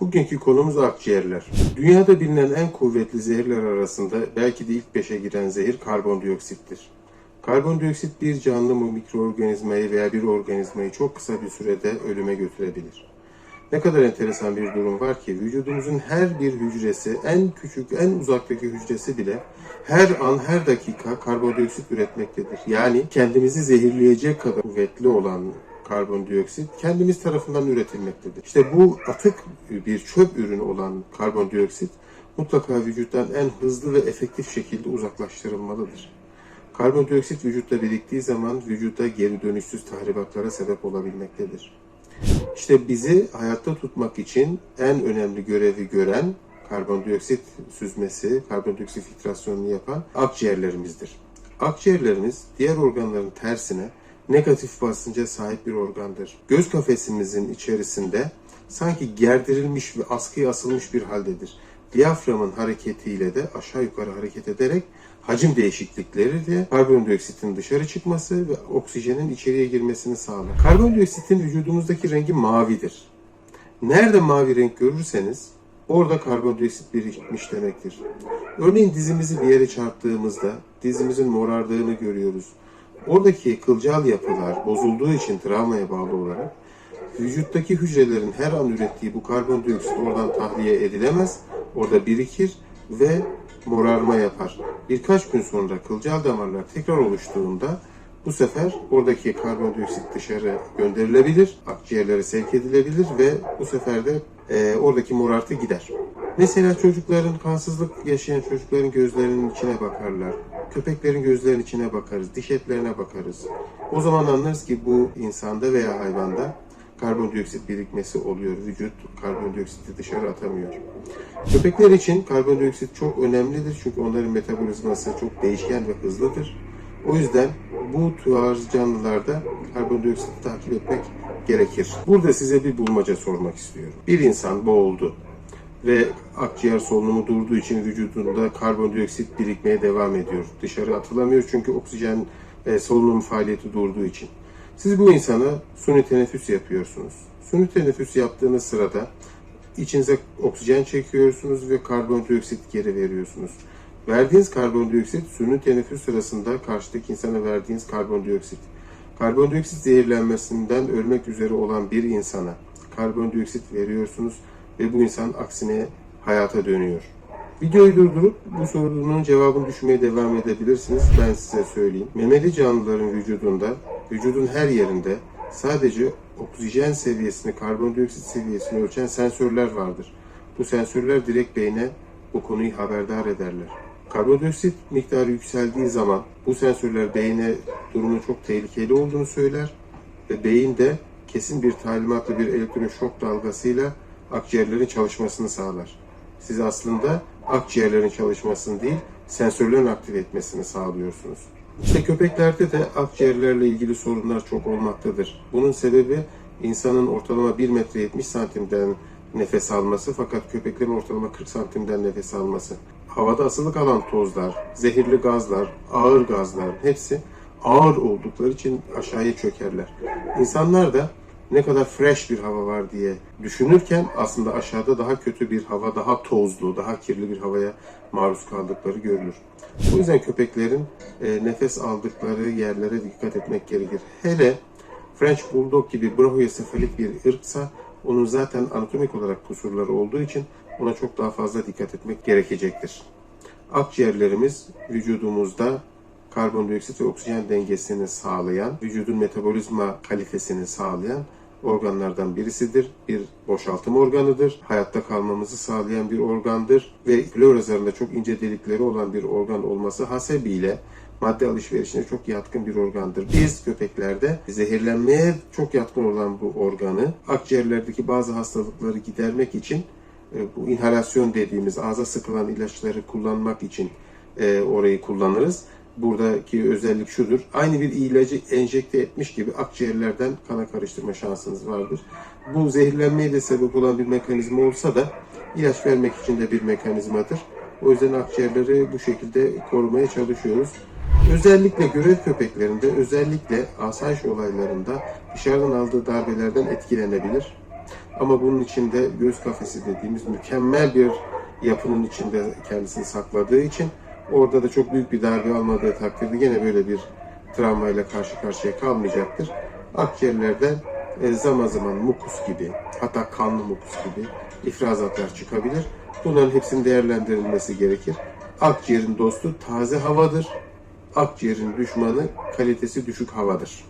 Bugünkü konumuz akciğerler. Dünyada bilinen en kuvvetli zehirler arasında belki de ilk beşe giren zehir karbondioksittir. Karbondioksit bir canlı mı mikroorganizmayı veya bir organizmayı çok kısa bir sürede ölüme götürebilir. Ne kadar enteresan bir durum var ki vücudumuzun her bir hücresi, en küçük, en uzaktaki hücresi bile her an, her dakika karbondioksit üretmektedir. Yani kendimizi zehirleyecek kadar kuvvetli olan karbondioksit kendimiz tarafından üretilmektedir. İşte bu atık bir çöp ürünü olan karbondioksit mutlaka vücuttan en hızlı ve efektif şekilde uzaklaştırılmalıdır. Karbondioksit vücutta biriktiği zaman vücuda geri dönüşsüz tahribatlara sebep olabilmektedir. İşte bizi hayatta tutmak için en önemli görevi gören karbondioksit süzmesi, karbondioksit filtrasyonunu yapan akciğerlerimizdir. Akciğerlerimiz diğer organların tersine negatif basınca sahip bir organdır. Göz kafesimizin içerisinde sanki gerdirilmiş ve askıya asılmış bir haldedir. Diyaframın hareketiyle de aşağı yukarı hareket ederek hacim değişiklikleri de karbondioksitin dışarı çıkması ve oksijenin içeriye girmesini sağlar. Karbondioksitin vücudumuzdaki rengi mavidir. Nerede mavi renk görürseniz orada karbondioksit birikmiş demektir. Örneğin dizimizi bir yere çarptığımızda dizimizin morardığını görüyoruz. Oradaki kılcal yapılar bozulduğu için travmaya bağlı olarak vücuttaki hücrelerin her an ürettiği bu karbondioksit oradan tahliye edilemez, orada birikir ve morarma yapar. Birkaç gün sonra kılcal damarlar tekrar oluştuğunda bu sefer oradaki karbondioksit dışarı gönderilebilir, akciğerlere sevk edilebilir ve bu sefer de e, oradaki morartı gider. Mesela çocukların kansızlık yaşayan çocukların gözlerinin içine bakarlar. Köpeklerin gözlerinin içine bakarız, diş etlerine bakarız. O zaman anlarız ki bu insanda veya hayvanda karbondioksit birikmesi oluyor. Vücut karbondioksiti dışarı atamıyor. Köpekler için karbondioksit çok önemlidir çünkü onların metabolizması çok değişken ve hızlıdır. O yüzden bu tarz canlılarda karbondioksiti takip etmek gerekir. Burada size bir bulmaca sormak istiyorum. Bir insan boğuldu ve akciğer solunumu durduğu için vücudunda karbondioksit birikmeye devam ediyor. Dışarı atılamıyor çünkü oksijen e, solunum faaliyeti durduğu için. Siz bu insana suni teneffüs yapıyorsunuz. Suni teneffüs yaptığınız sırada içinize oksijen çekiyorsunuz ve karbondioksit geri veriyorsunuz. Verdiğiniz karbondioksit suni teneffüs sırasında karşıdaki insana verdiğiniz karbondioksit. Karbondioksit zehirlenmesinden ölmek üzere olan bir insana karbondioksit veriyorsunuz ve bu insan aksine hayata dönüyor. Videoyu durdurup bu sorunun cevabını düşünmeye devam edebilirsiniz. Ben size söyleyeyim. Memeli canlıların vücudunda, vücudun her yerinde sadece oksijen seviyesini, karbondioksit seviyesini ölçen sensörler vardır. Bu sensörler direkt beyne bu konuyu haberdar ederler. Karbondioksit miktarı yükseldiği zaman bu sensörler beyine durumun çok tehlikeli olduğunu söyler ve beyin de kesin bir talimatla bir elektroşok dalgasıyla akciğerlerin çalışmasını sağlar. Siz aslında akciğerlerin çalışmasını değil, sensörlerin aktif etmesini sağlıyorsunuz. İşte köpeklerde de akciğerlerle ilgili sorunlar çok olmaktadır. Bunun sebebi insanın ortalama 1 metre 70 santimden nefes alması fakat köpeklerin ortalama 40 santimden nefes alması. Havada asılı kalan tozlar, zehirli gazlar, ağır gazlar hepsi ağır oldukları için aşağıya çökerler. İnsanlar da ne kadar fresh bir hava var diye düşünürken aslında aşağıda daha kötü bir hava, daha tozlu, daha kirli bir havaya maruz kaldıkları görülür. O yüzden köpeklerin e, nefes aldıkları yerlere dikkat etmek gerekir. Hele French Bulldog gibi bronkoesefalik bir ırksa onun zaten anatomik olarak kusurları olduğu için ona çok daha fazla dikkat etmek gerekecektir. Akciğerlerimiz vücudumuzda karbondioksit ve oksijen dengesini sağlayan, vücudun metabolizma kalitesini sağlayan organlardan birisidir. Bir boşaltım organıdır. Hayatta kalmamızı sağlayan bir organdır ve flora zarında çok ince delikleri olan bir organ olması hasebiyle madde alışverişine çok yatkın bir organdır. Biz köpeklerde zehirlenmeye çok yatkın olan bu organı akciğerlerdeki bazı hastalıkları gidermek için e, bu inhalasyon dediğimiz ağza sıkılan ilaçları kullanmak için e, orayı kullanırız. Buradaki özellik şudur. Aynı bir ilacı enjekte etmiş gibi akciğerlerden kana karıştırma şansınız vardır. Bu zehirlenmeye de sebep olan bir mekanizma olsa da ilaç vermek için de bir mekanizmadır. O yüzden akciğerleri bu şekilde korumaya çalışıyoruz. Özellikle görev köpeklerinde, özellikle asayiş olaylarında dışarıdan aldığı darbelerden etkilenebilir. Ama bunun içinde göğüs kafesi dediğimiz mükemmel bir yapının içinde kendisini sakladığı için orada da çok büyük bir darbe almadığı takdirde gene böyle bir travmayla karşı karşıya kalmayacaktır. Akciğerlerden e, zaman zaman mukus gibi hatta kanlı mukus gibi ifrazatlar çıkabilir. Bunların hepsinin değerlendirilmesi gerekir. Akciğerin dostu taze havadır. Akciğerin düşmanı kalitesi düşük havadır.